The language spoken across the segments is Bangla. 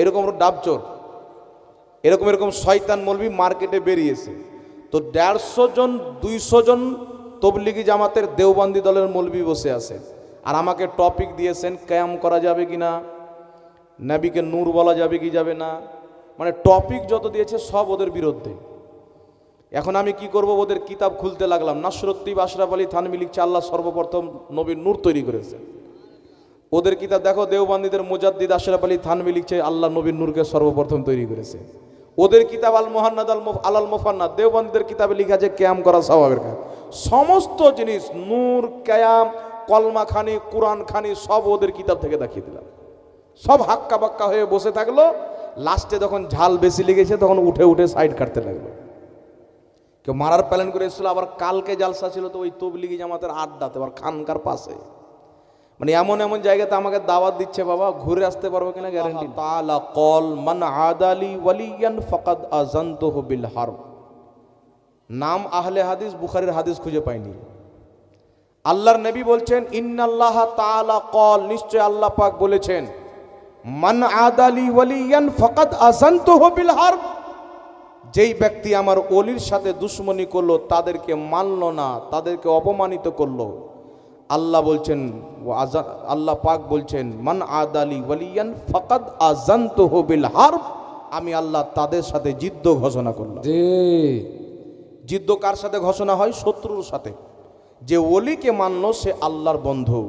এরকম ডাবচোর এরকম এরকম শয়তান মলবি মার্কেটে বেরিয়েছে। তো দেড়শো জন, দুইশো জন তবলিগি জামাতের দেওবন্দি দলের মলবি বসে আছে। আর আমাকে টপিক দিয়েছেন, ক্যাম করা যাবে কি না? নাবিকে নূর বলা যাবে কি যাবে না? মানে টপিক যত দিয়েছে সব ওদের বিরুদ্ধে। এখন আমি কি করব? ওদের কিতাব খুলতে লাগলাম। নাসরত্তিব আশরাফ আলী থানবি লিখছে, আল্লাহ সর্বপ্রথম নবীর নূর তৈরি করেছে। ওদের কিতাব দেখো, দেওবান্দিদের মুজাদ্দিদ আশরাফ আলী থানবি লিখছে, আল্লাহ নবীর নূরকে সর্বপ্রথম তৈরি করেছে। ওদের কিতাব আল মোহান্নাদ আল আলাল মোফান্নাদ, দেওবান্দিদের কিতাবে লিখা আছে, ক্যাম করা স্বভাবের কাজ। সমস্ত জিনিস, নূর, ক্যায়াম, কলমা খানি, কোরআন খানি, সব ওদের কিতাব থেকে দেখিয়ে দিলাম। সব হাক্কা বাক্কা হয়ে বসে থাকল। লাস্টে যখন ঝাল বেশি লেগেছে, তখন উঠে উঠে সাইড কাটতে লাগল। কেউ মারার প্ল্যান করে এসেছিল, আবার কালকে জালসা ছিল, তো ওই তবলিগি জামাতের আড্ডাতে, আবার খানকার পাশে। মানে এমন এমন জায়গাতে আমাকে দাওয়াত দিচ্ছে, বাবা, ঘুরে আসতে পারব কিনা গ্যারান্টি তাআলা কল, মান আদালি ওয়ালিয়ান ফাকাদ আযানতুহু বিল হারব নাম আহলে হাদিস, বুখারীর হাদিস খুঁজে পাইনি। আল্লাহর নবী বলছেন, ইন্নাল্লাহ তাআলা কল। নিশ্চয় আল্লাহ পাক বলেছেন, মান আদালি ওয়ালিয়ান ফাকাদ আযানতুহু বিল হারব যেই ব্যক্তি আমার অলির সাথে দুশ্মনী করল, তাদেরকে মানলো না, তাদেরকে অপমানিত করল। আল্লাহ বলছেন আল্লাহ পাক বলছেন মান আদালি ওয়ালিয়ান ফাকাদ আজান্ত বিল হারব। আমি আল্লাহ তাদের সাথে জিদ্দ ঘোষণা করলাম। জি। জিদ্দ কার সাথে ঘোষণা হয়? শত্রুর সাথে। যে অলিকে মানলো সে আল্লাহর বন্ধু।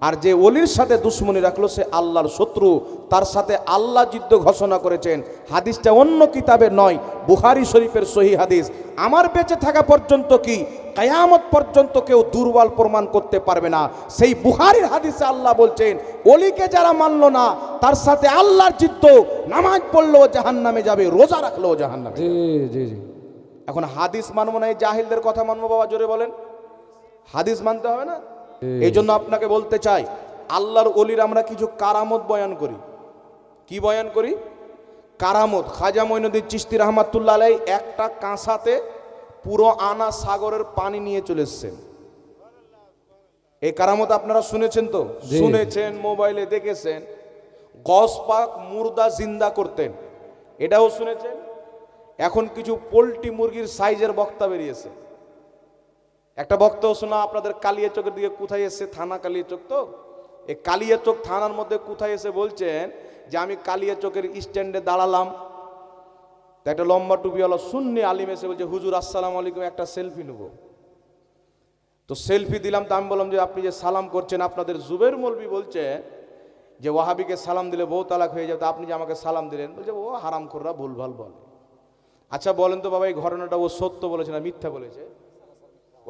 আর যে অলির সাথে দুশ্মনী রাখল সে আল্লাহর শত্রু। তার সাথে আল্লাহ জিদ্দ ঘোষণা করেছেন। হাদিসটা অন্য কিতাবে নয়। বুখারি শরীফের সহি হাদিস আমার বেঁচে থাকা পর্যন্ত কি কায়ামত পর্যন্ত কেউ দুর্বল প্রমাণ করতে পারবে না? সেই বুহারির হাদিসে আল্লাহ বলছেন অলিকে যারা মানলো না তার সাথে আল্লাহর চিত্ত নামাজ পড়লেও জাহান নামে যাবে রোজা রাখলেও জাহান নামে জি জি জি। এখন হাদিস মানবো না এই জাহিলদের কথা মানবো বাবা জোরে বলেন। হাদিস মানতে হবে না? এই জন্য আপনাকে বলতে চাই আল্লাহর অলির আমরা কিছু কারামত বয়ান করি। কি বয়ান করি? কারামত খাজা মঈনুদ্দিন চিস্তি রহমাতুল্লাহ আলাই একটা কাঁসাতে পুরো আনা সাগরের পানি নিয়ে চলে এসছেন। এই কারামত আপনারা শুনেছেন তো? শুনেছেন মোবাইলে দেখেছেন। গস পাক মুর্দা জিন্দা করতেন। এটাও শুনেছেন? এখন কিছু পোলট্রি মুরগির সাইজের বক্তা বেরিয়েছে। একটা বক্তাও শোনা আপনাদের কালিয়া চোখের দিকে কোথায় এসে থানা কালিয়া চোখ তো? এই কালিয়া চোখ থানার মধ্যে কোথায় এসে বলছেন যে আমি কালিয়া চোখের স্ট্যান্ডে দাঁড়ালাম। তো একটা লম্বা টুপিওয়ালা শূন্য আলিম এসে বলছে, হুজুর, আসসালামু আলাইকুম, একটা সেলফি নেব। তো সেলফি দিলাম, তো আমি বললাম যে, আপনি যে সালাম করছেন, আপনাদের জুবের মলবি বলছে যে, ওয়াহাবিকে সালাম দিলে বউ তালাক হয়ে যাবে আপনি যে আমাকে সালাম দিলেন? বলছে, ও হারাম খোররা ভুলভাল বলে। আচ্ছা বলেন তো বাবা, এই ঘটনাটা ও সত্য বলেছে না মিথ্যা বলেছে?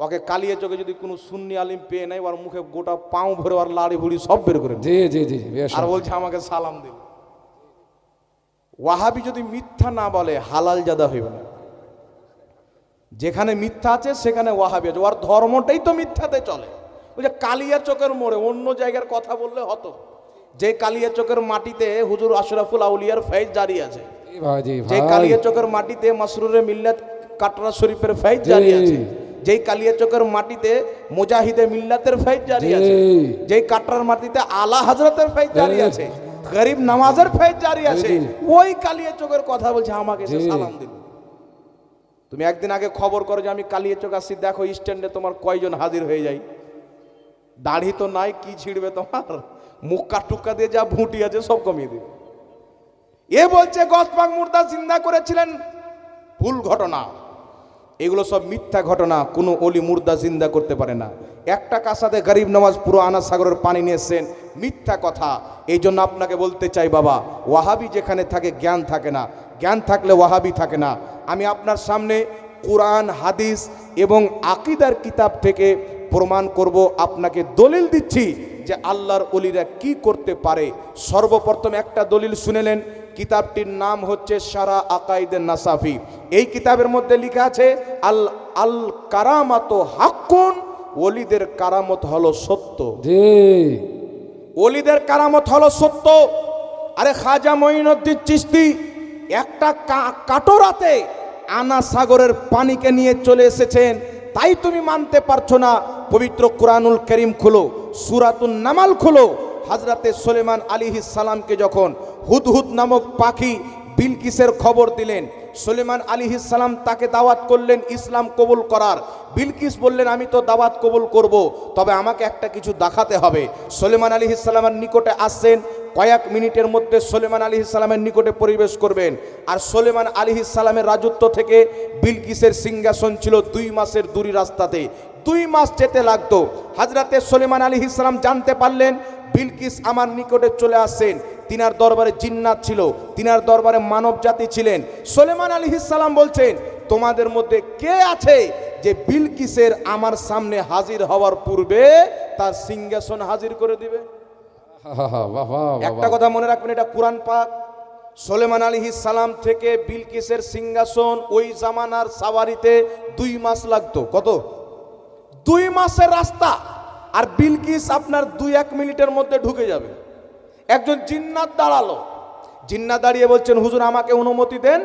ওকে কালিয়ে চোখে যদি কোনো সুন্নি আলিম পেয়ে নেয় ওর মুখে গোটা পাও ভরে ওর লাড়ি ভুড়ি সব বের করে জি জি জি আর বলছে আমাকে সালাম দিল। ওয়াহাবি যদি মিথ্যা না বলে হালাল জাদা হইবে না। যেখানে মিথ্যা আছে সেখানে ওয়াহাবি আছে। ওর ধর্মটাই তো মিথ্যাতে চলে। বলছে কালিয়া চোখের মোড়ে অন্য জায়গার কথা বললে হতো। যে কালিয়া চোখের মাটিতে হুজুর আশরাফুল আউলিয়ার ফেজ জারি আছে। যে কালিয়া চোখের মাটিতে মাসরুরে মিল্লাত কাটরা শরীফের ফেজ জারি আছে। যেই কালিয়া চোখের মাটিতে মুজাহিদে মিল্লাতের ফেজ জারি আছে যেই কাটরার মাটিতে আলা হজরতের ফেজ জারি আছে গরিব নামাজের ফেজ জারি আছে ওই কালিয়া চোখের কথা বলছে আমাকে এসে সালাম দিল। তুমি একদিন আগে খবর করো যে আমি কালিয়া চোখ আসছি দেখো স্ট্যান্ডে তোমার কয়জন হাজির হয়ে যায়। দাড়ি তো নাই কি ছিড়বে তোমার? মুক্কা টুক্কা দিয়ে যা ভুঁটি আছে সব কমিয়ে দিবে। এ বলছে গসপাক মুর্দা জিন্দা করেছিলেন ভুল ঘটনা। এগুলো সব মিথ্যা ঘটনা, কোনো অলি মুর্দা জিন্দা করতে পারে না। একটা কাসাতে গরিব নামাজ পুরো আনা সাগরের পানি নিয়ে এসছেন, মিথ্যা কথা। এই জন্য আপনাকে বলতে চাই বাবা, ওয়াহাবি যেখানে থাকে জ্ঞান থাকে না। জ্ঞান থাকলে ওয়াহাবি থাকে না। আমি আপনার সামনে কোরআন, হাদিস এবং আকিদার কিতাব থেকে প্রমাণ করব, আপনাকে দলিল দিচ্ছি যে আল্লাহর অলিরা কি করতে পারে। সর্বপ্রথম একটা দলিল শুনেলেন কিতাবটির নাম হচ্ছে সারা আকাইদের নাসাফি। এই কিতাবের মধ্যে লেখা আছে আল আল কারামাত হাক্কুন ওলিদের কারামত হলো সত্য। জি। ওলিদের কারামত হলো সত্য। আরে খাজা মঈনুদ্দিন চিস্তি একটা কাটোরাতে আনা সাগরের পানিকে নিয়ে চলে এসেছেন। তাই তুমি মানতে পারছ না। পবিত্র কোরআনুল করিম খুলো সুরাতুন নামাল খুলো। হাজরাতে সোলেমান আলিহিস সালামকে যখন হুদহুদ নামক পাখি বিলকিসের খবর দিলেন। সুলেমান আলী সালাম তাকে দাওয়াত করলেন ইসলাম কবুল করার। বিলকিস বললেন, আমি তো দাওয়াত কবুল করব, তবে আমাকে একটা কিছু দেখাতে হবে। সুলেমান আলী ইসলামের নিকটে আসছেন। কয়েক মিনিটের মধ্যে সোলেমান আলী ইসলামের নিকটে পরিবেশ করবেন। আর সোলেমান আলী ইসলামের রাজত্ব থেকে বিলকিসের সিংহাসন ছিল দুই মাসের দূরি রাস্তাতে। দুই মাস যেতে লাগতো। হাজরাতে সোলেমান আলী ইসলাম জানতে পারলেন, বিলকিস আমার নিকটে চলে আসছেন। তিনার দরবারে জিন্নাত ছিল তিনার দরবারে মানব জাতি ছিলেন। সোলেমান আলী ইসলাম বলছেন তোমাদের মধ্যে কে আছে যে বিলকিসের আমার সামনে হাজির হওয়ার পূর্বে তার সিংহাসন হাজির করে দিবে? একটা কথা মনে রাখবেন এটা কোরআন পাক। সোলেমান আলী সালাম থেকে বিলকিসের সিংহাসন ওই জামানার সাওয়ারিতে দুই মাস লাগতো। কত? দুই মাসের রাস্তা। আর বিলকিস আপনার দুই এক মিনিটের মধ্যে ঢুকে যাবে। একজন জিন্নাত দাঁড়াল। জিন্নাত দাঁড়িয়ে বলছেন হুজুর আমাকে অনুমতি দেন।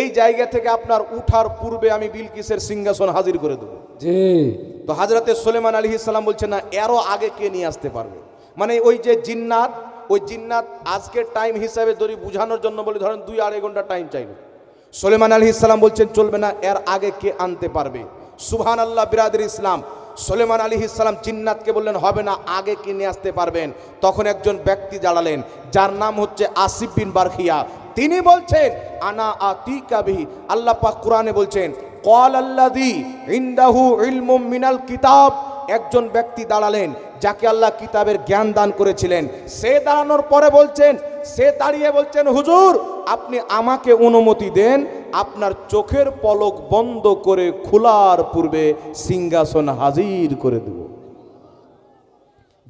এই জায়গা থেকে আপনার উঠার পূর্বে আমি বিলকিসের সিংহাসন হাজির করে দেবো। জি। তো হাজরতে সোলেমান আলী ইসলাম বলছেন না এরও আগে কে নিয়ে আসতে পারবে? মানে ওই যে জিন্নাত ওই জিন্নাত আজকের টাইম হিসাবে ধরি বোঝানোর জন্য বলে ধরেন দুই আড়াই ঘণ্টা টাইম চাইল সোলেমান আলী ইসলাম বলছেন চলবে না এর আগে কে আনতে পারবে? সুবহান আল্লাহ বিরাদের ইসলাম। সোলেমান আলী ইসলাম জিন্নাতকে বললেন, হবে না, আগে কিনে আসতে পারবেন। তখন একজন ব্যক্তি দাঁড়ালেন যার নাম হচ্ছে আসিফ বিন বারখিয়া তিনি বলছেন, আনা আতি কাবি আল্লাহ পাক কোরআনে বলছেন কল আল্লাদি ইন্দাহু ইলমুম মিনাল কিতাব। একজন ব্যক্তি দাঁড়ালেন, যাকে আল্লাহ কিতাবের জ্ঞান দান করেছিলেন। সে দাঁড়ানোর পরে বলছেন সে দাঁড়িয়ে বলছেন, হুজুর, আপনি আমাকে অনুমতি দেন, আপনার চোখের পলক বন্ধ করে খোলার পূর্বে সিংহাসন হাজির করে দেব।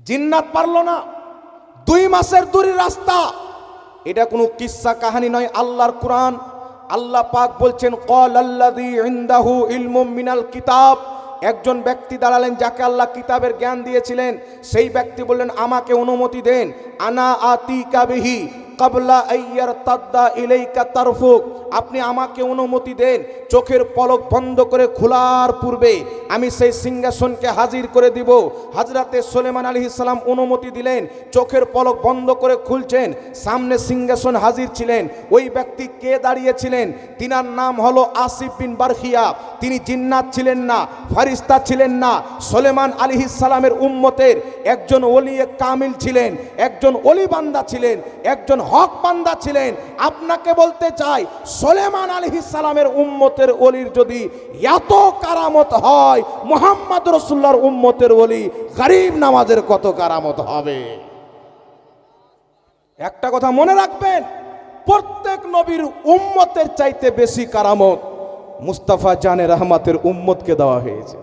জিন্নাত পারল না। দুই মাসের দূরে রাস্তা। এটা কোনো কিস্সা কাহানি নয়, আল্লাহর কোরআন। আল্লাহ পাক বলছেন কল আল্লাদি ইন্দাহু ইলমুম মিনাল কিতাব। একজন ব্যক্তি দাঁড়ালেন যাকে আল্লাহ কিতাবের জ্ঞান দিয়েছিলেন, সেই ব্যক্তি বললেন, আমাকে অনুমতি দেন। আনা আতি কাবিহি কাবলা আইয়ার তাদ্দা ইলেইকা তারফুক। আপনি আমাকে অনুমতি দেন, চোখের পলক বন্ধ করে খোলার পূর্বে আমি সেই সিংহাসনকে হাজির করে দিব। হাজরাতে সোলেমান আলী ইসলাম অনুমতি দিলেন, চোখের পলক বন্ধ করে খুলছেন, সামনে সিংহাসন হাজির ছিলেন। ওই ব্যক্তি কে দাঁড়িয়েছিলেন? তিনার নাম হলো আসিফ বিন বারখিয়া তিনি জিন্নাত ছিলেন না, ফারিস্তা ছিলেন না। সোলেমান আলী ইসালামের উম্মতের একজন ওলিয়ে কামিল ছিলেন, একজন অলি বান্দা ছিলেন, একজন হক বান্দা ছিলেন। আপনাকে বলতে চাই, সোলেমান আলী ইসালামের উম্মতের অলির যদি এত কারামত হয়, মোহাম্মদ রসুল্লার উম্মতের অলি গরিব নামাজের কত কারামত হবে? একটা কথা মনে রাখবেন, প্রত্যেক নবীর উম্মতের চাইতে বেশি কারামত মুস্তাফা জানে রহমাতের উম্মতকে দেওয়া হয়েছে।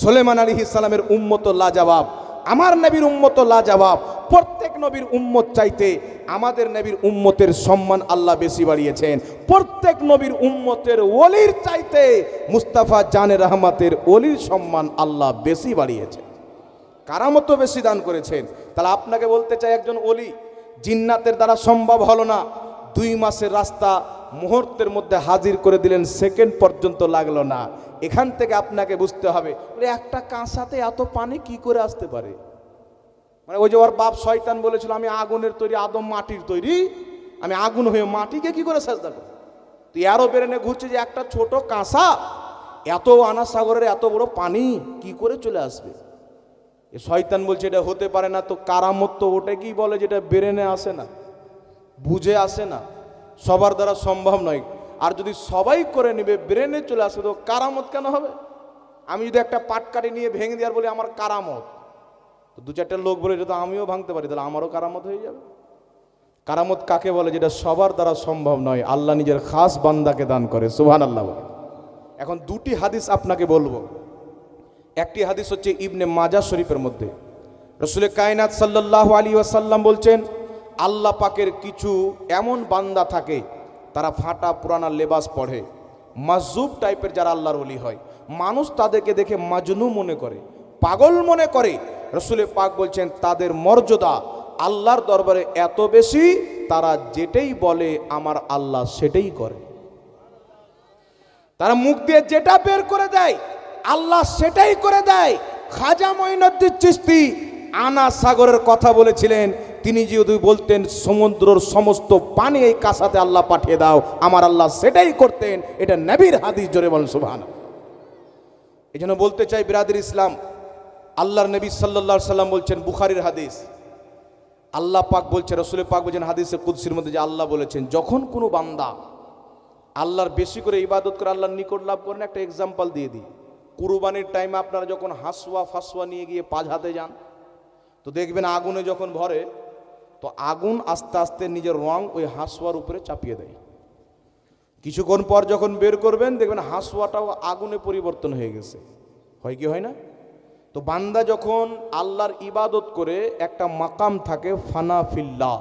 সোলেমান আলী ইসলামের উম্মত লাজবাব আমার নবীর উম্মত লাজবাব। প্রত্যেক নবীর উম্মত চাইতে আমাদের নবীর উম্মতের সম্মান আল্লাহ বেশি বাড়িয়েছেন। প্রত্যেক নবীর উম্মতের ওলির চাইতে মুস্তাফা জানে রহমাতের ওলির সম্মান আল্লাহ বেশি বাড়িয়েছেন। কারামত বেশি দান করেছেন। তাহলে আপনাকে বলতে চাই একজন অলি জিন্নাতের দ্বারা সম্ভব হলো না। দুই মাসের রাস্তা মুহূর্তের মধ্যে হাজির করে দিলেন, সেকেন্ড পর্যন্ত লাগল না। এখান থেকে আপনাকে বুঝতে হবে একটা কাঁসাতে এত পানি কি করে আসতে পারে? মানে ওই যে ওর বাপ শয়তান বলেছিল, আমি আগুনের তৈরি, আদম মাটির তৈরি। আমি আগুন হয়ে মাটিকে কি করে সাজদা করব? তুই আরও বেরেনে ঘুরছে যে একটা ছোট কাঁসা, এত আনা সাগরের এত বড় পানি কি করে চলে আসবে? এ শয়তান বলছে, এটা হতে পারে না, তো কারামত তো ওটা কি বলে যেটা বেরেনে আসে না, বুঝে আসে না? সবার দ্বারা সম্ভব নয়। আর যদি সবাই করে নেবে, ব্রেনে চলে আসবে, তো কারামত কেন হবে? আমি যদি একটা পাট কাটি নিয়ে ভেঙে দেওয়ার বলি, আমার কারামত। তো দু চারটে লোক বলে তো আমিও ভাঙতে পারি, তাহলে আমারও কারামত হয়ে যাবে। কারামত কাকে বলে? যেটা সবার দ্বারা সম্ভব নয়। আল্লাহ নিজের খাস বান্দাকে দান করে সুহান আল্লাহ বলে। এখন দুটি হাদিস আপনাকে বলব। একটি হাদিস হচ্ছে ইবনে মাজা শরীফের মধ্যে। রসুলের কায়নাত সাল্লাহ আলী ওয়াসাল্লাম বলছেন, আল্লাহ পাকের কিছু এমন বান্দা থাকে তারা ফাটা পুরানা লেবাস পড়ে। মাজুব টাইপের যারা আল্লাহর ওলি হয়, মানুষ তাদেরকে দেখে মাজনু মনে করে, পাগল মনে করে। রসুলের পাক বলছেন, তাদের মর্যাদা আল্লাহর দরবারে এত বেশি, তারা যেটাই বলে আমার আল্লাহ সেটাই করে। তারা মুখ দিয়ে যেটা বের করে দেয়, আল্লাহ সেটাই করে দেয়। খাজা মঈনুদ্দিন চিস্তি আনা সাগরের কথা বলেছিলেন তিনি যদি বলতেন, সমুদ্রর সমস্ত পানি এই কাসাতে আল্লাহ পাঠিয়ে দাও, আমার আল্লাহ সেটাই করতেন, এটা নবীর হাদিস, জোরে বলেন সুবহান এই জন্য বলতে চাই, বিরাদির ইসলাম, আল্লাহর নবী সাল্লাল্লাহু সাল্লাম বলছেন বুখারির হাদিস। আল্লাহ পাক বলছে, রসুল পাক বলছেন হাদিসে কুদ্সির মধ্যে যে আল্লাহ বলেছেন, যখন কোনো বান্দা আল্লাহর বেশি করে ইবাদত করে, আল্লাহর নিকট লাভ করেন একটা এক্সাম্পল দিয়ে দিই। কুরবানির টাইমে আপনারা যখন হাসুয়া ফাসুয়া নিয়ে গিয়ে পাঁচ হাতে যান, তো দেখবেন আগুনে যখন ভরে তো আগুন আস্তে আস্তে নিজের রং ওই হাসুয়ার উপরে চাপিয়ে দেয়। কিছুক্ষণ পর যখন বের করবেন, দেখবেন হাসুয়াটাও আগুনে পরিবর্তন হয়ে গেছে। হয় কি হয় না? তো বান্দা যখন আল্লাহর ইবাদত করে একটা মাকাম থাকে, ফানা ফিল্লাহ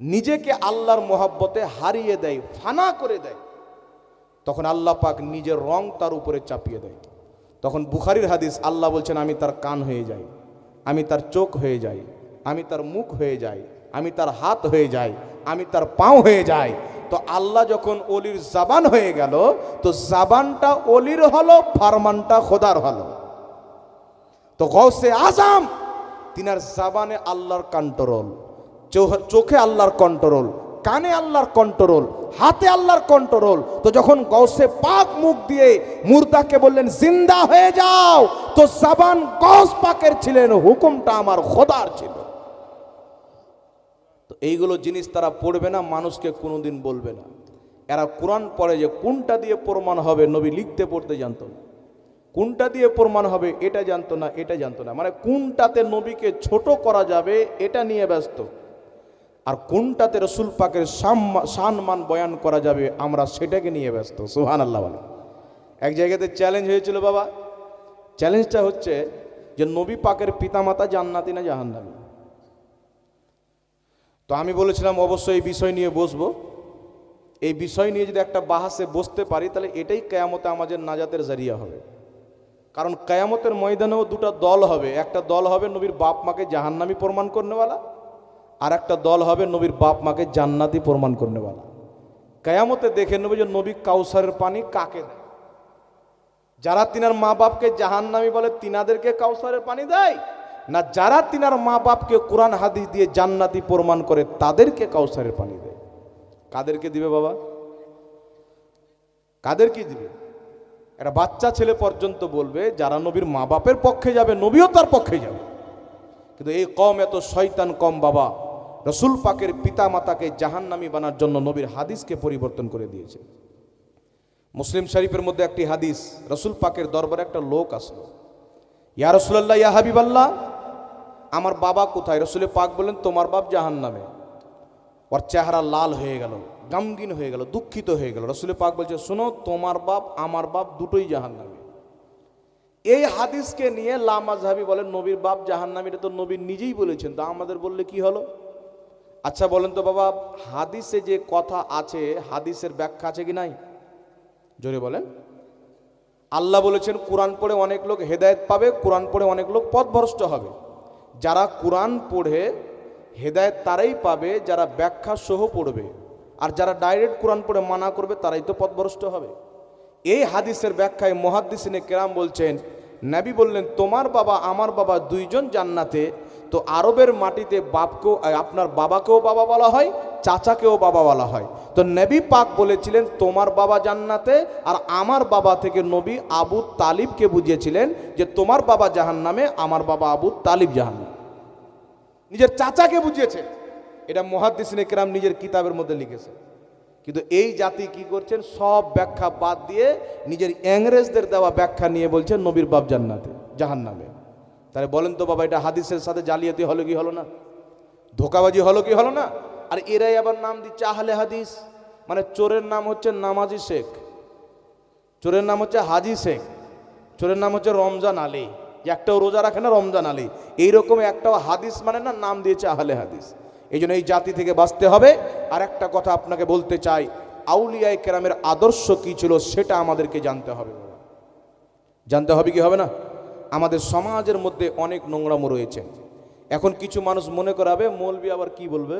নিজেকে আল্লাহর মোহাব্বতে হারিয়ে দেয়, ফানা করে দেয়, তখন আল্লাহ পাক নিজের রং তার উপরে চাপিয়ে দেয়। তখন বুখারির হাদিস, আল্লাহ বলছেন, আমি তার কান হয়ে যাই, আমি তার চোখ হয়ে যাই আমি তার মুখ হয়ে যাই, আমি তার হাত হয়ে যাই, আমি তার পাও হয়ে যাই। তো আল্লাহ যখন অলির জাবান হয়ে গেল, তো জাবানটা অলির হলো, ফারমানটা খোদার হলো। তো গৌসে আজাম, তিনার জাবানে আল্লাহর কন্ট্রোল চোখে আল্লাহর কন্ট্রোল কানে আল্লাহর কন্ট্রোল হাতে আল্লাহর কন্ট্রোল তো যখন গৌসে পাক মুখ দিয়ে মুর্দাকে বললেন, জিন্দা হয়ে যাও, তো জাবান গৌস পাকের ছিলেন, হুকুমটা আমার খোদার ছিল। এইগুলো জিনিস তারা পড়বে না, মানুষকে কোনোদিন বলবে না। এরা কোরআন পড়ে যে কোনটা দিয়ে প্রমাণ হবে, নবী লিখতে পড়তে জানতো না। কোনটা দিয়ে প্রমাণ হবে, এটা জানতো না, এটা জানতো না। মানে কোনটাতে নবীকে ছোট করা যাবে, এটা নিয়ে ব্যস্ত। আর কোনটাতে রসুল পাকের সম্মান বয়ান করা যাবে, আমরা সেটাকে নিয়ে ব্যস্ত। সুহান আল্লাহ এক জায়গাতে চ্যালেঞ্জ হয়েছিল বাবা। চ্যালেঞ্জটা হচ্ছে যে নবী পাকের পিতামাতা জান্নাতি না জাহান্নামী? তো আমি বলেছিলাম, অবশ্যই এই বিষয় নিয়ে বসবো। এই বিষয় নিয়ে যদি একটা বাহাসে বসতে পারি, তাহলে এটাই কেয়ামতে আমাদের নাজাতের জারিয়া হবে। কারণ কেয়ামতের ময়দানেও দুটো দল হবে। একটা দল হবে নবীর বাপ মাকে জাহান্নামি প্রমাণ করনেওয়ালা, আর একটা দল হবে নবীর বাপ মাকে জান্নাতি প্রমাণ করনেওয়ালা। কেয়ামতে দেখে নেবে যে নবী কাউসারের পানি কাকে দেয়? যারা তিনার মা বাপকে জাহান্নামি বলে, তিনাদেরকে কাউসারের পানি দেয়? না যারা তিনার মা বাপকে কোরআন হাদিস দিয়ে জান্নাতি প্রমাণ করে, তাদেরকে কাউসারের পানি দেয়। কাদেরকে দিবে বাবা? কাদেরকে দিবে? একটা বাচ্চা ছেলে পর্যন্ত বলবে, যারা নবীর মা বাপের পক্ষে যাবে, নবীও তার পক্ষে যাবে। কিন্তু এই কম এত শয়তান কম বাবা, রসুল পাকের পিতা মাতাকে জাহান্নামি বানার জন্য নবীর হাদিসকে পরিবর্তন করে দিয়েছে। মুসলিম শরীফের মধ্যে একটি হাদিস, রসুল পাকের দরবারে একটা লোক আসলো। ইয়া রসুল্লাহ ইয়া হাবিবাল্লাহ আমার বাবা কোথায়? রসুলে পাক বললেন, তোমার বাপ জাহান্নামে। ওর চেহারা লাল হয়ে গেল, গামগিন হয়ে গেল, দুঃখিত হয়ে গেল। রসুলে পাক বলছে, শোনো, তোমার বাপ, আমার বাপ দুটোই জাহান্নামী। এই হাদিসকে নিয়ে লামাজহাবি বলেন, নবীর বাপ জাহান্নামী, এটা তো নবী নিজেই বলেছেন। তা আমাদের বললে কি হলো? আচ্ছা বলেন তো বাবা, হাদিসে যে কথা আছে, হাদিসের ব্যাখ্যা আছে কি নাই? জোরে বলেন। আল্লাহ বলেছেন, কোরআন পড়ে অনেক লোক হেদায়েত পাবে, কোরআন পড়ে অনেক লোক পথভ্রষ্ট হবে। যারা কোরআন পড়ে, হেদায়ত তারাই পাবে, যারা ব্যাখ্যা সহ পড়বে। আর যারা ডাইরেক্ট কোরআন পড়ে মানা করবে, তারাই তো পথভ্রষ্ট হবে। এই হাদিসের ব্যাখ্যায় মহাদ্দিসিনে কেরাম বলছেন, নাবি বললেন, তোমার বাবা, আমার বাবা দুইজন জান্নাতে, তো আরবের মাটিতে বাপকেও, আপনার বাবাকেও বাবা বলা হয় চাচাকেও বাবা বলা হয়। তো নবী পাক বলেছিলেন, তোমার বাবা জান্নাতে আর আমার বাবা থেকে নবী আবু তালিবকে বুঝিয়েছিলেন যে তোমার বাবা জাহান নামে আমার বাবা আবু তালিব জাহান নিজের চাচাকে বুঝিয়েছে। এটা মহাদ্দিসিনে কেরাম নিজের কিতাবের মধ্যে লিখেছে। কিন্তু এই জাতি কি করছেন? সব ব্যাখ্যা বাদ দিয়ে নিজের ইংরেজদের দেওয়া ব্যাখ্যা নিয়ে বলছেন নবীর বাপ জান্নাতে জাহান নামে তাহলে বলেন তো বাবা, এটা হাদিসের সাথে জালিয়াতি হলো কি হলো না? ধোকাবাজি হলো কি হলো না? আর এরাই আবার নাম দিচ্ছে আহলে হাদিস। মানে চোরের নাম হচ্ছে নামাজি শেখ। চোরের নাম হচ্ছে হাজি শেখ। চোরের নাম হচ্ছে রমজান আলী। একটাও রোজা রাখে না রমজান আলী। এইরকম একটাও হাদিস মানে না নাম দিয়েছে আহলে হাদিস। এই জন্য এই জাতি থেকে বাঁচতে হবে। আর একটা কথা আপনাকে বলতে চাই, আউলিয়ায় কেরামের আদর্শ কী ছিল সেটা আমাদেরকে জানতে হবে জানতে হবে কি হবে না? আমাদের সমাজের মধ্যে অনেক নোংরামো রয়েছে। এখন কিছু মানুষ মনে করাবে, মৌলবি আবার কি বলবে?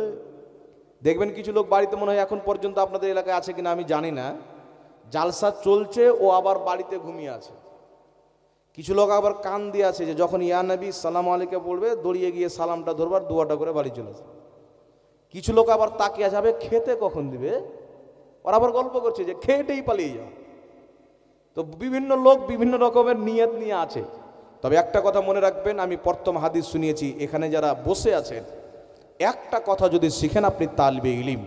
দেখবেন কিছু লোক বাড়িতে মনে হয় এখন পর্যন্ত আপনাদের এলাকায় আছে কিনা আমি জানি না। জালসা চলছে, ও আবার বাড়িতে ঘুমিয়ে আছে। কিছু লোক আবার কান দিয়ে আছে যে যখন ইয়া নবী সালাম আলীকে পড়বে দড়িয়ে গিয়ে সালামটা ধরবার, দুয়াটা করে বাড়ি চলে কিছু লোক আবার তাকিয়ে যাবে, খেতে কখন দিবে? ওরা আবার গল্প করছে যে খেয়েটেই পালিয়ে যাও। তো বিভিন্ন লোক বিভিন্ন রকমের নিয়ত নিয়ে আছে। তবে একটা কথা মনে রাখবেন, আমি প্রথম হাদিস শুনিয়েছি, এখানে যারা বসে আছেন একটা কথা যদি শিখেন আপনি তালবে ইলিম।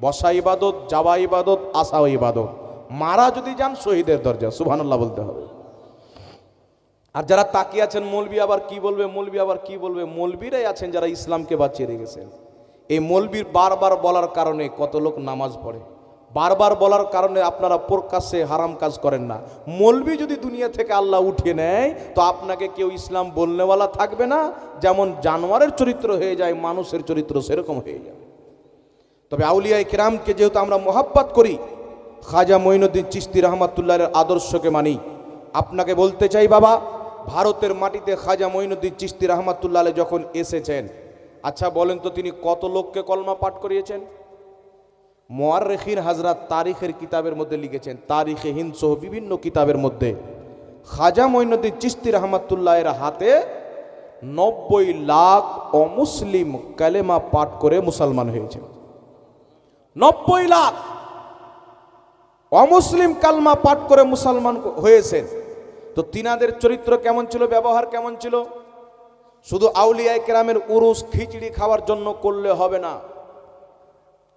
বসা ইবাদত, যাওয়া ইবাদত, আসা ইবাদত। মারা যদি যান শহীদের দরজা, সুবহানাল্লাহ বলতে হবে। আর যারা তাকিয়ে আছেন, মৌলবি আবার কি বলবে, মৌলবি আবার কি বলবে? মৌলবিরাই আছেন যারা ইসলামকে বাঁচিয়ে রেখেছেন। এই মৌলবির বারবার বলার কারণে কত লোক নামাজ পড়ে। বারবার বলার কারণে আপনারা প্রকাশ্যে হারাম কাজ করেন না। মৌলবি যদি দুনিয়া থেকে আল্লাহ উঠিয়ে নেয়, তো আপনাকে কেউ ইসলাম বলনেওয়ালা থাকবে না। যেমন জানোয়ারের চরিত্র হয়ে যায়, মানুষের চরিত্র সেরকম হয়ে যাবে তবে আউলিয়ায় কিরামকে যেহেতু আমরা মোহাব্বত করি, খাজা মঈনুদ্দিন চিস্তি রহমাতুল্লাহের আদর্শকে মানি। আপনাকে বলতে চাই বাবা, ভারতের মাটিতে খাজা মঈনুদ্দিন চিস্তি রহমাতুল্লাহ যখন এসেছেন আচ্ছা বলেন তো তিনি কত লোককে কলমা পাঠ করিয়েছেন? মোয়ারেখিন হাজরাত তারিখের কিতাবের মধ্যে লিখেছেন, তারিখে হিন্দ সহ বিভিন্ন কিতাবের মধ্যে। খাজা মঈনুদ্দিন চিস্তি রহমাতুল্লাহের হাতে নব্বই লাখ অমুসলিম কালেমা পাঠ করে মুসলমান হয়েছে। নব্বই লাখ অমুসলিম কালমা পাঠ করে মুসলমান হয়েছেন। তো তিনাদের চরিত্র কেমন ছিল, ব্যবহার কেমন ছিল? শুধু আউলিয়ায় কেরামের উরুস, খিচড়ি খাওয়ার জন্য করলে হবে না।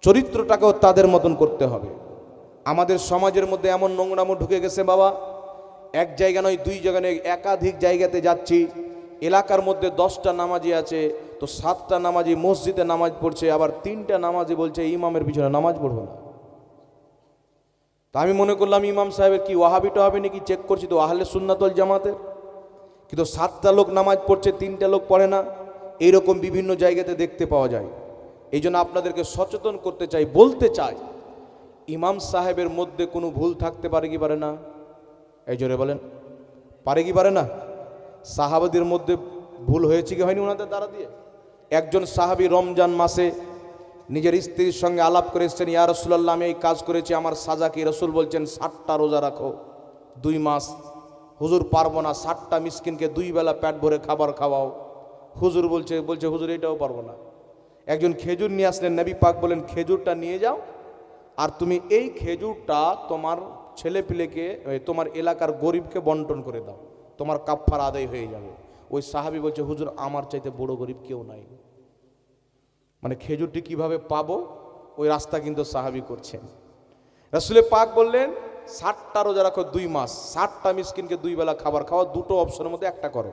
চরিত্রটাকেও তাদের মতন করতে হবে। আমাদের সমাজের মধ্যে এমন নোংরামো ঢুকে গেছে বাবা। এক জায়গা নয়, দুই জায়গা নয়, একাধিক জায়গাতে যাচ্ছি। এলাকার মধ্যে দশটা নামাজি আছে, তো সাতটা নামাজি মসজিদে নামাজ পড়ছে, আবার তিনটা নামাজি বলছে ইমামের পিছনে নামাজ পড়ব না। তা আমি মনে করলাম ইমাম সাহেবের কি ওয়াহাবিটা হবে নাকি চেক করছি তো আহলে সুন্নাতল জামাতের? কিন্তু সাতটা লোক নামাজ পড়ছে, তিনটা লোক পড়ে না। এইরকম বিভিন্ন জায়গাতে দেখতে পাওয়া যায়। এই জন্য আপনাদেরকে সচেতন করতে চাই, বলতে চাই, ইমাম সাহেবের মধ্যে কোনো ভুল থাকতে পারে কি পারে না? এই জোরে বলেন, পারে কি পারে না? সাহাবাদের মধ্যে ভুল হয়েছে কি হয়নি ওনাদের দ্বারা দিয়ে? একজন সাহাবি রমজান মাসে নিজের স্ত্রীর সঙ্গে আলাপ করে এসছেন, ইয়া রসুল্লাহ আমি এই কাজ করেছি, আমার সাজা কি? রসুল বলছেন ষাটটা রোজা রাখো, দুই মাস। হুজুর, পারব না ষাটটা মিসকিনকে দুই বেলা পেট ভরে খাবার খাওয়াও। হুজুর বলছে বলছে, হুজুর, এটাও পারব না। একজন খেজুর নিয়ে আসলেন, নবী পাক বলেন খেজুরটা নিয়ে যাও আর তুমি এই খেজুরটা তোমার ছেলে পিলেকে তোমার এলাকার গরিবকে বন্টন করে দাও। তোমার কাপ্ফার আদায় হয়ে যাবে। ওই সাহাবি বলছে, হুজুর, আমার চাইতে বড় গরিব কেউ নাই। মানে খেজুরটি কীভাবে পাবো? ওই রাস্তা কিন্তু সাহাবি করছেন। রাসুলে পাক বললেন, ষাটটা রোজা রাখো দুই মাস, ষাটটা মিসকিনকে দুই বেলা খাবার খাওয়া দুটো অপশনের মধ্যে একটা করো।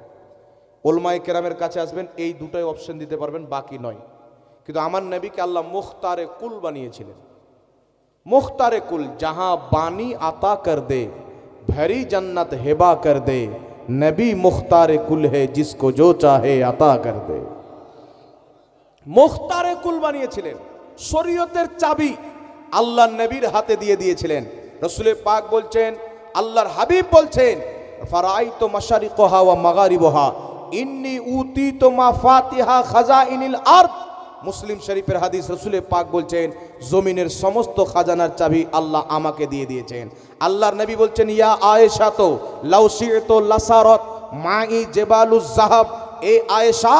ওলমাই কেরামের কাছে আসবেন, এই দুটোই অপশন দিতে পারবেন, বাকি নয়। কিন্তু আমার নবীকে আল্লাহ মুখতারে কুল বানিয়েছিলেন। মুখতারে কুল, যাহা বানি আতা কর দে, ভরি জন্নত হেবা কর দে, নবী মুখতারে কুল হে জিসকো জো চাহে আতা কর দে। মুখতারে কুল বানিয়েছিলেন, শরীয়তের চাবি আল্লাহ নবীর হাতে দিয়ে দিয়েছিলেন। রসুলের পাক বলছেন, আল্লাহর হাবিব বলছেন ফারাই তো মাসারি কোহা ওয়া মাগারি বহা ইন্নি উতি তো মা ফাতিহা খাজা ইনিল আর্থ মুসলিম শরীফের হাদিস রসুলের পাক বলছেন, জমিনের সমস্ত খাজানার চাবি আল্লাহ আমাকে দিয়ে দিয়েছেন। আল্লাহর নবী বলছেন, ইয়া আয়েশা তো লাউসিয়ে তো লাসারত, মাই জেবালুজ জাহাব এ আয়েশা,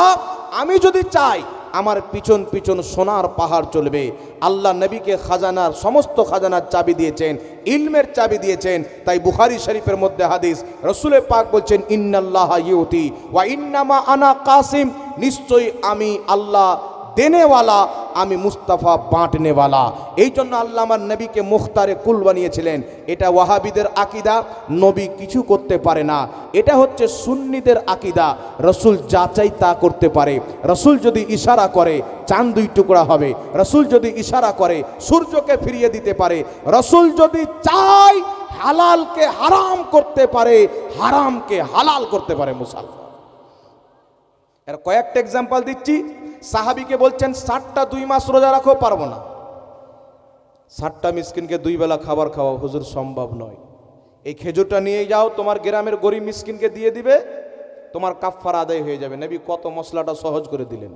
আমি যদি চাই, আমার পিছন পিছন সোনার পাহাড় চলবে। আল্লাহ নবীকে খাজানার সমস্ত খাজানার চাবি দিয়েছেন, ইলমের চাবি দিয়েছেন। তাই বুখারি শরীফের মধ্যে হাদিস রসুলে পাক বলছেন, ইন্নাল্লাহ ইউতি ওয়া ইন্নামা আনা কাসিম। নিশ্চয়ই আমি আল্লাহ দেনেওয়ালা, আমি মুস্তাফা বাঁটনেওয়ালা। এই জন্য আল্লাহ আমার নবীকে মুখতারে কুল বানিয়েছিলেন। এটা ওয়াহাবিদের আকিদা, নবী কিছু করতে পারে না। এটা হচ্ছে সুন্নিদের আকিদা। রসুল যা চাই তা করতে পারে। রসুল যদি ইশারা করে, চাঁদ দুই টুকরা হবে। রসুল যদি ইশারা করে, সূর্যকে ফিরিয়ে দিতে পারে। রসুল যদি চায়, হালালকে হারাম করতে পারে, হারামকে হালাল করতে পারে মুসলমান এর কয়েকটা এক্সাম্পল দিচ্ছি। সাহাবিকে বলছেন ষাটটা দুই মাস রোজা রাখো, পারব না। ষাটটা মিসকিনকে দুই বেলা খাবার খাওয়া হুজুর, সম্ভব নয়। এই খেজুরটা নিয়ে যাও, তোমার গ্রামের গরিব মিসকিনকে দিয়ে দিবে, তোমার কাফফার আদায় হয়ে যাবে। নবী কত মশলাটা সহজ করে দিলেন।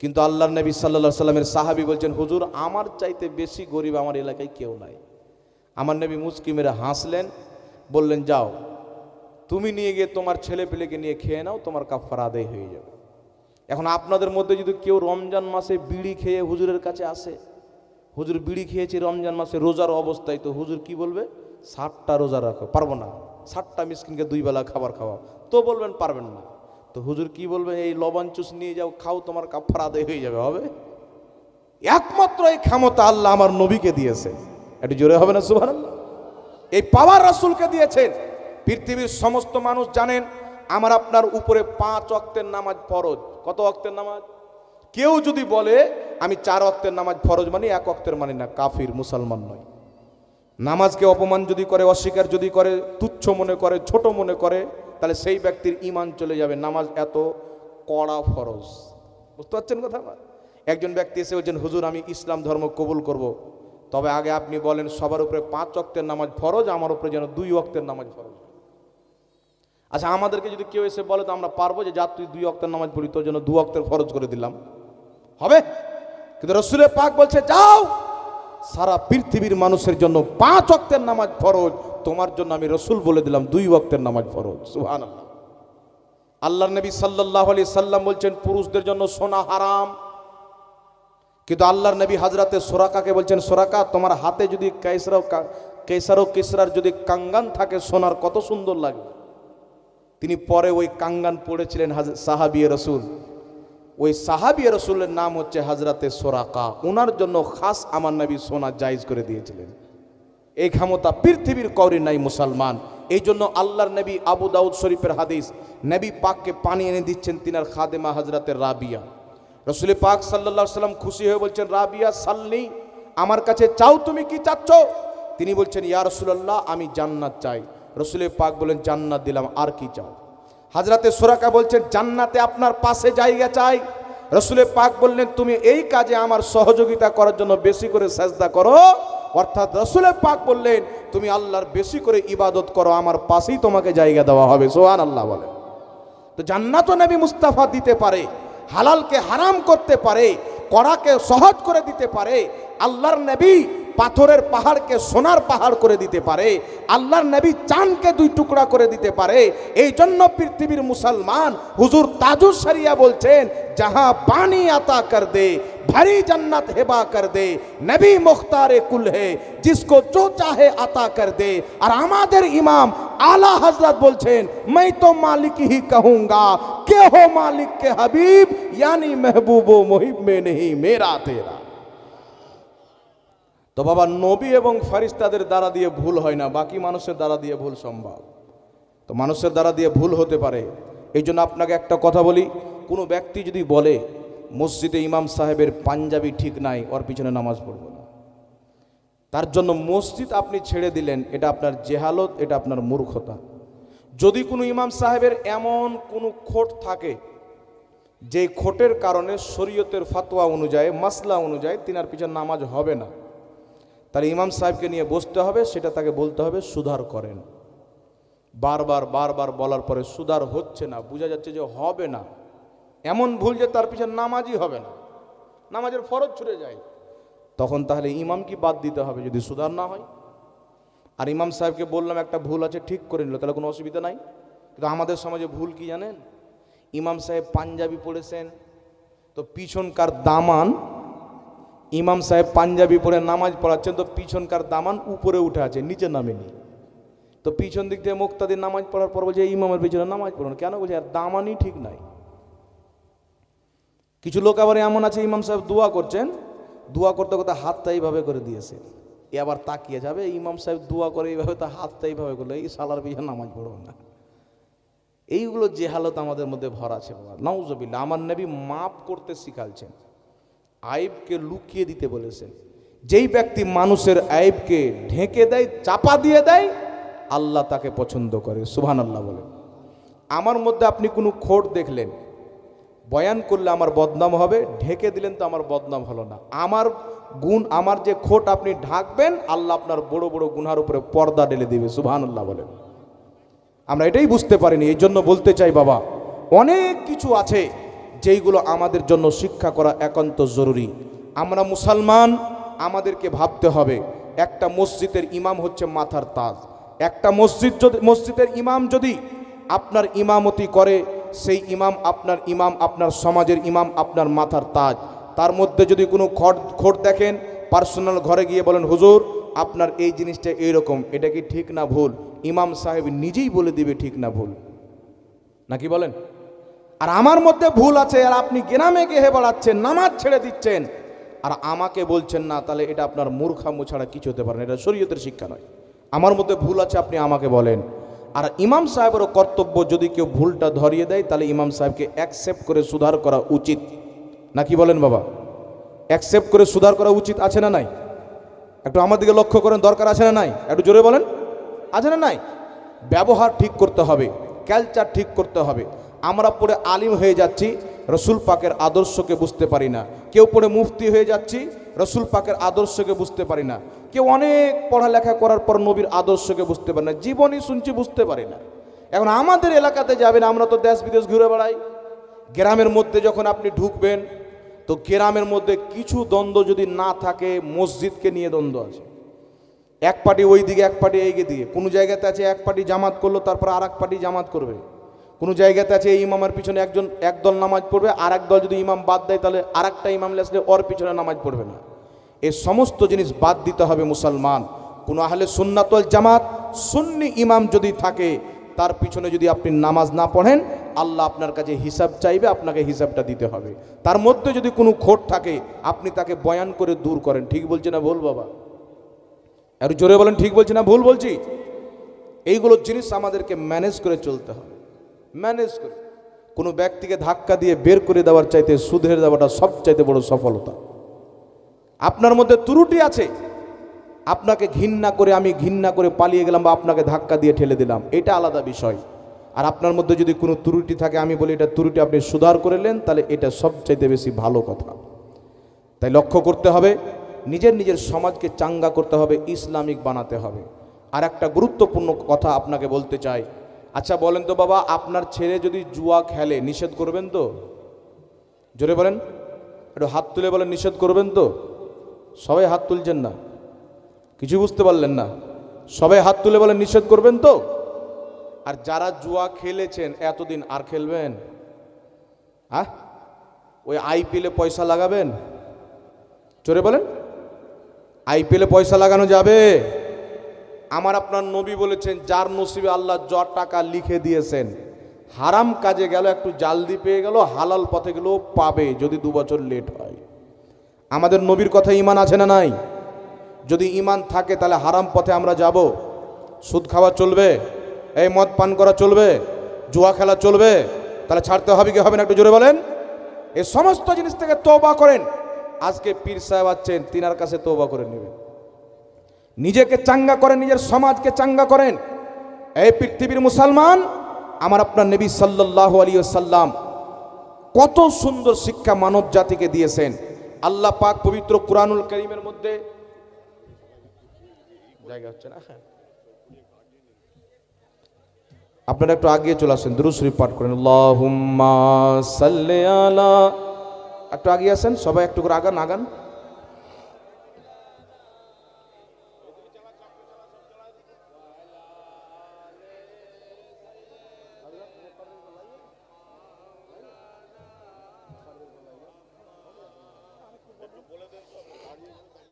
কিন্তু আল্লাহ নবী সাল্লা সাল্লামের সাহাবি বলছেন, হুজুর, আমার চাইতে বেশি গরিব আমার এলাকায় কেউ নাই। আমার নবী মুসকি মেরে হাসলেন, বললেন, যাও, তুমি নিয়ে গিয়ে তোমার ছেলে পেলেকে নিয়ে খেয়ে নাও, তোমার কাফারা আদায় হয়ে যাবে। এখন আপনাদের মধ্যে যদি কেউ রমজান মাসে বিড়ি খেয়ে হুজুরের কাছে আসে, হুজুর বিড়ি খেয়েছে রমজান মাসে, রোজার অবস্থায়, তো হুজুর কি বলবে? ষাটটা রোজা রাখো, পারব না। ষাটটা মিসকিনকে দুই বেলা খাবার খাওয়া তো বলবেন, পারবেন না। তো হুজুর কি বলবে? এই লবণ চুষ নিয়ে যাও, খাও, তোমার কাফার আদায় হয়ে যাবে, হবে? একমাত্র এই ক্ষমতা আল্লাহ আমার নবীকে দিয়েছে। একটু জোরে হবে না সুভান এই পাওয়ার রাসূলকে দিয়েছেন। পৃথিবীর সমস্ত মানুষ জানেন আমার আপনার উপরে পাঁচ অক্তের নামাজ ফরজ। কত অক্তের নামাজ? কেউ যদি বলে, আমি চার অক্তের নামাজ ফরজ মানি, এক অক্তের মানি না, কাফির, মুসলমান নয়। নামাজকে অপমান যদি করে, অস্বীকার যদি করে, তুচ্ছ মনে করে, ছোট মনে করে, তাহলে সেই ব্যক্তির ইমান চলে যাবে। নামাজ এত কড়া ফরজ। বুঝতে পারছেন কথা আমার? একজন ব্যক্তি এসে বলছেন, হুজুর, আমি ইসলাম ধর্ম কবুল করব। তবে আগে আপনি বলেন, সবার উপরে পাঁচ অক্তের নামাজ ফরজ, আমার উপরে যেন দুই অক্তের নামাজ ফরজ আচ্ছা আমাদেরকে যদি কেউ এসে বলে, তো আমরা পারব যে যা, তুই দুই অক্তের নামাজ পড়ি, তোর জন্য দু অক্তের ফরজ করে দিলাম। হবে? কিন্তু রসুলের পাক বলছে, যাও, সারা পৃথিবীর মানুষের জন্য পাঁচ অক্তের নামাজ ফরজ, তোমার জন্য আমি রসুল বলে দিলাম, দুই অক্তের নামাজ ফরজ। সুহান আল্লাহ নবী সাল্লাহ আলি সাল্লাম বলছেন, পুরুষদের জন্য সোনা হারাম। কিন্তু আল্লাহর নবী হাজরাতে সোরাকাকে বলছেন, সোরাকা, তোমার হাতে যদি কেসারো কেসরার যদি কাঙ্গান থাকে, সোনার কত সুন্দর লাগে তিনি পরে ওই কাঙ্গান পড়েছিলেন সাহাবিয়ে রসুল। ওই সাহাবিয়ে রসুলের নাম হচ্ছে হাজরাতে সোরাকা। ওনার জন্য খাস আমার নবী সোনা জায়েজ করে দিয়েছিলেন। এই ক্ষমতা পৃথিবীর কৌরি নাই মুসলমান। এই জন্য আল্লাহর নবী আবু দাউদ শরীফের হাদিস, নবী পাককে পানি এনে দিচ্ছেন তিনার খাদেমা হাজরাতের রাবিয়া। রসুল পাক সাল্লাহ সাল্লাম খুশি হয়ে বলছেন, রাবিয়া, সাল্লি, আমার কাছে চাও তুমি কি চাচ্ছ? তিনি বলছেন, ইয়া রসুল্লাহ আমি জান্নাত চাই। রসুল পাক বলেন, জান্নাত দিলাম, আর কি চাও? হাজরাতে সোরাকা বলছেন, জান্নাতে আপনার পাশে জায়গা চাই। রসুলের পাক বললেন, তুমি এই কাজে আমার সহযোগিতা করার জন্য বেশি করে সাজদা করো। অর্থাৎ রসুলের পাক বললেন, তুমি আল্লাহর বেশি করে ইবাদত করো, আমার পাশেই তোমাকে জায়গা দেওয়া হবে। সোহান আল্লাহ বলে তো জান্নাত নবী মুস্তাফা দিতে পারে, হালালকে হারাম করতে পারে, কড়াকে সহজ করে দিতে পারে, আল্লাহর নবী পাথরের পাহাড়কে সোনার পাহাড় করে দিতে পারে আল্লাহর নবী চাঁদকে দুই টুকরা করে দিতে পারে এই জন্য পৃথিবীর মুসলমান হুজুর তাজুর সারিয়া বলছেন যাহা পানি আতা কর দে भरी जन्नत हेबा कर दे नबी मुख्तार कुल है जिसको जो चाहे अता कर दे और আমাদের ইমাম আলা হজরত বলছেন मैं तो मालिक ही कहूंगा के हो मालिक के हबीब यानी महबूब व मुहिब में नहीं मेरा तेरा তো বাবা, নবী এবং ফারিস্তাদের দ্বারা দিয়ে ভুল হয় না, বাকি মানুষের দ্বারা দিয়ে ভুল সম্ভব। তো মানুষের দ্বারা দিয়ে ভুল হতে পারে। এই জন্য আপনাকে একটা কথা বলি, কোনো ব্যক্তি যদি বলে, মসজিদে ইমাম সাহেবের পাঞ্জাবি ঠিক নাই, ওর পিছনে নামাজ পড়ব না। তার জন্য মসজিদ আপনি ছেড়ে দিলেন, এটা আপনার জেহালত, এটা আপনার মূর্খতা। যদি কোনো ইমাম সাহেবের এমন কোনো খোট থাকে যে খোটের কারণে শরীয়তের ফাতোয়া অনুযায়ী, মাসলা অনুযায়ী তিনার পিছনে নামাজ হবে না তাহলে ইমাম সাহেবকে নিয়ে বসতে হবে, সেটা তাকে বলতে হবে, সুধার করেন। বারবার বারবার বলার পরে সুধার হচ্ছে না, বোঝা যাচ্ছে যে হবে না। এমন ভুল যে তার পিছনে নামাজই হবে না, নামাজের ফরজ ছুটে যায়। তখন তাহলে ইমাম কি বাদ দিতে হবে যদি সুধার না হয়? আর ইমাম সাহেবকে বললাম, একটা ভুল আছে, ঠিক করে নিল, তাহলে কোনো অসুবিধা নাই। কিন্তু আমাদের সমাজে ভুল কি জানেন? ইমাম সাহেব পাঞ্জাবি পড়েছেন তো পিছনকার দামান ইমাম সাহেব পাঞ্জাবি পরে নামাজ পড়াচ্ছেন, তো পিছনকার দামান উপরে উঠে আছে, নিচে নামেনি। তো পিছন দিক থেকে মুক্তাদির নামাজ পড়ার পর বলছে ইমামের পিছনে নামাজ পড়ুন কেন বলছে, আর দামানই ঠিক নাই। কিছু লোক আবার এমন আছে, ইমাম সাহেব দোয়া করছেন, দোয়া করতে করতে হাতটা এইভাবে করে দিয়েছে। এ আবার তাকিয়ে যাবে, ইমাম সাহেব দোয়া করে এইভাবে তো হাতটা এইভাবে করল, এই সালার পিছনে নামাজ পড়ব না। এইগুলো যে হালত আমাদের মধ্যে ভরা আছে, বাবা। নাউজবিল্লা আমার নবী মাপ করতে শিখালছেন। আইবকে লুকিয়ে দিতে বলেছেন। যেই ব্যক্তি মানুষের আইবকে ঢেকে দেয়, চাপা দিয়ে দেয়, আল্লাহ তাকে পছন্দ করে। সুবহান আল্লাহ বলে আমার মধ্যে আপনি কোনো খোট দেখলেন, বয়ান করলে আমার বদনাম হবে, ঢেকে দিলেন তো আমার বদনাম হলো না। আমার গুণ, আমার যে খোট আপনি ঢাকবেন, আল্লাহ আপনার বড় বড় গুনার উপরে পর্দা ঢেলে দিবে। সুবহান আল্লাহ বলেন। আমরা এটাই বুঝতে পারিনি এই জন্য বলতে চাই বাবা, অনেক কিছু আছে যেইগুলো আমাদের জন্য শিক্ষা করা একান্ত জরুরি। আমরা মুসলমান, আমাদেরকে ভাবতে হবে, একটা মসজিদের ইমাম হচ্ছে মাথার তাজ। একটা মসজিদ যদি, মসজিদের ইমাম যদি আপনার ইমামতি করে, সেই ইমাম আপনার ইমাম, আপনার সমাজের ইমাম, আপনার মাথার তাজ। তার মধ্যে যদি কোনো খট খোট দেখেন, পার্সোনাল ঘরে গিয়ে বলেন, হুজুর, আপনার এই জিনিসটা এইরকম, এটা কি ঠিক না ভুল? ইমাম সাহেব নিজেই বলে দিবে ঠিক না ভুল। নাকি বলেন? আর আমার মধ্যে ভুল আছে, আর আপনি গ্রামে গেহে বাড়াচ্ছেন, নামাজ ছেড়ে দিচ্ছেন, আর আমাকে বলছেন, না, তাহলে এটা আপনার মূর্খামু ছাড়া কিছু হতে পারে না, এটা শরীয়তের শিক্ষা নয়। আমার মধ্যে ভুল আছে, আপনি আমাকে বলেন। আর ইমাম সাহেবেরও কর্তব্য, যদি কেউ ভুলটা ধরিয়ে দেয়, তাহলে ইমাম সাহেবকে অ্যাকসেপ্ট করে সুধার করা উচিত। নাকি বলেন বাবা? অ্যাকসেপ্ট করে সুধার করা উচিত আছে না নাই? একটু আমার দিকে লক্ষ্য করেন, দরকার আছে না নাই? একটু জোরে বলেন। আছে না নাই? ব্যবহার ঠিক করতে হবে ক্যালচার ঠিক করতে হবে। আমরা পড়ে আলিম হয়ে যাচ্ছি, রসুল পাকের আদর্শকে বুঝতে পারি না। কেউ পড়ে মুফতি হয়ে যাচ্ছি, রসুল পাকের আদর্শকে বুঝতে পারি না। কেউ অনেক পড়ালেখা করার পর নবীর আদর্শকে বুঝতে পারি না, জীবনই শুনছি বুঝতে পারি না। এখন আমাদের এলাকাতে যাবেন, আমরা তো দেশ বিদেশ ঘুরে বেড়াই। গ্রামের মধ্যে যখন আপনি ঢুকবেন, তো গ্রামের মধ্যে কিছু দ্বন্দ্ব যদি না থাকে, মসজিদকে নিয়ে দ্বন্দ্ব আছে। এক পার্টি ওই দিকে এক পার্টি এই দিকে কোনো জায়গাতে আছে, এক পার্টি জামাত করল, তারপর আর এক পার্টি জামাত করবে। কোনো জায়গাতে আছে এই ইমামের পিছনে একজন, একদল নামাজ পড়বে আর দল যদি ইমাম বাদ দেয়, তাহলে আর একটা ইমাম আসলে ওর পিছনে নামাজ পড়বে না। এই সমস্ত জিনিস বাদ দিতে হবে মুসলমান। কোনো আহলে সুন্নাতল জামাত, সুন্নি ইমাম যদি থাকে, তার পিছনে যদি আপনি নামাজ না পড়েন, আল্লাহ আপনার কাছে হিসাব চাইবে, আপনাকে হিসাবটা দিতে হবে। তার মধ্যে যদি কোনো খোট থাকে, আপনি তাকে বয়ান করে দূর করেন। ঠিক বলছে না ভুল, বাবা? আর জোরে বলেন, ঠিক বলছি না ভুল বলছি? এইগুলো জিনিস আমাদেরকে ম্যানেজ করে চলতে হবে। ম্যানেজ করে। কোনো ব্যক্তিকে ধাক্কা দিয়ে বের করে দেওয়ার চাইতে সুদের দেওয়াটা সবচাইতে বড় সফলতা। আপনার মধ্যে ত্রুটি আছে। আপনাকে ঘৃণা করে আমি ঘৃণা করে পালিয়ে গেলাম বা আপনাকে ধাক্কা দিয়ে ঠেলে দিলাম, এটা আলাদা বিষয়। আর আপনার মধ্যে যদি কোনো ত্রুটি থাকে, আমি বলি এটা ত্রুটি আপনি সুধার করে নেন, তাহলে এটা সবচাইতে বেশি ভালো কথা। তাই লক্ষ্য করতে হবে, নিজের নিজের সমাজকে চাঙ্গা করতে হবে, ইসলামিক বানাতে হবে। আর একটা গুরুত্বপূর্ণ কথা আপনাকে বলতে চাই আচ্ছা বলেন তো বাবা, আপনার ছেলে যদি জুয়া খেলে, নিষেধ করবেন তো? জোরে বলেন। একটু হাত তুলে বলেন, নিষেধ করবেন তো? সবাই হাত তুলছেন না। কিছু বুঝতে পারলেন না। সবাই হাত তুলে বলেন, নিষেধ করবেন তো? আর যারা জুয়া খেলেছেন, এতদিন আর খেলবেন? হ্যাঁ ওই আইপিএলে পয়সা লাগাবেন? চোরে বলেন। আইপিএলে পয়সা লাগানো যাবে? আমার আপনার নবী বলেছেন, যার নসিবে আল্লাহ জ টাকা লিখে দিয়েছেন, হারাম কাজে গেল একটু জালদি পেয়ে গেল হালাল পথে গেলেও পাবে যদি দু বছর লেট হয়। আমাদের নবীর কথা ইমান আছে না নাই? যদি ইমান থাকে তাহলে হারাম পথে আমরা যাব। সুদ খাওয়া চলবে, এই মদ পান করা চলবে, জুয়া খেলা চলবে, তাহলে ছাড়তে হবে কি হবে না একটু জোরে বলেন? এই সমস্ত জিনিস থেকে তোবা করেন। আজকে পীর সাহেব আছেন, তিনার কাছে তোবা করে নেবেন। নিজেকে চাঙ্গা করেন, নিজের সমাজকে চাঙ্গা করেন। এই পৃথিবীর মুসলমান, আমার আপনার নবী সাল্লাল্লাহু আলী সাল্লাম কত সুন্দর শিক্ষা মানব জাতিকে দিয়েছেন। আল্লাহ পাক পবিত্র কুরআনুল করিমের মধ্যে জায়গা হচ্ছে না? আপনারা একটু আগিয়ে চলে আসেন দুরুদ শরীফ পাঠ করেন। আলা একটু আগিয়ে আসেন, সবাই একটু করে আগান আগান।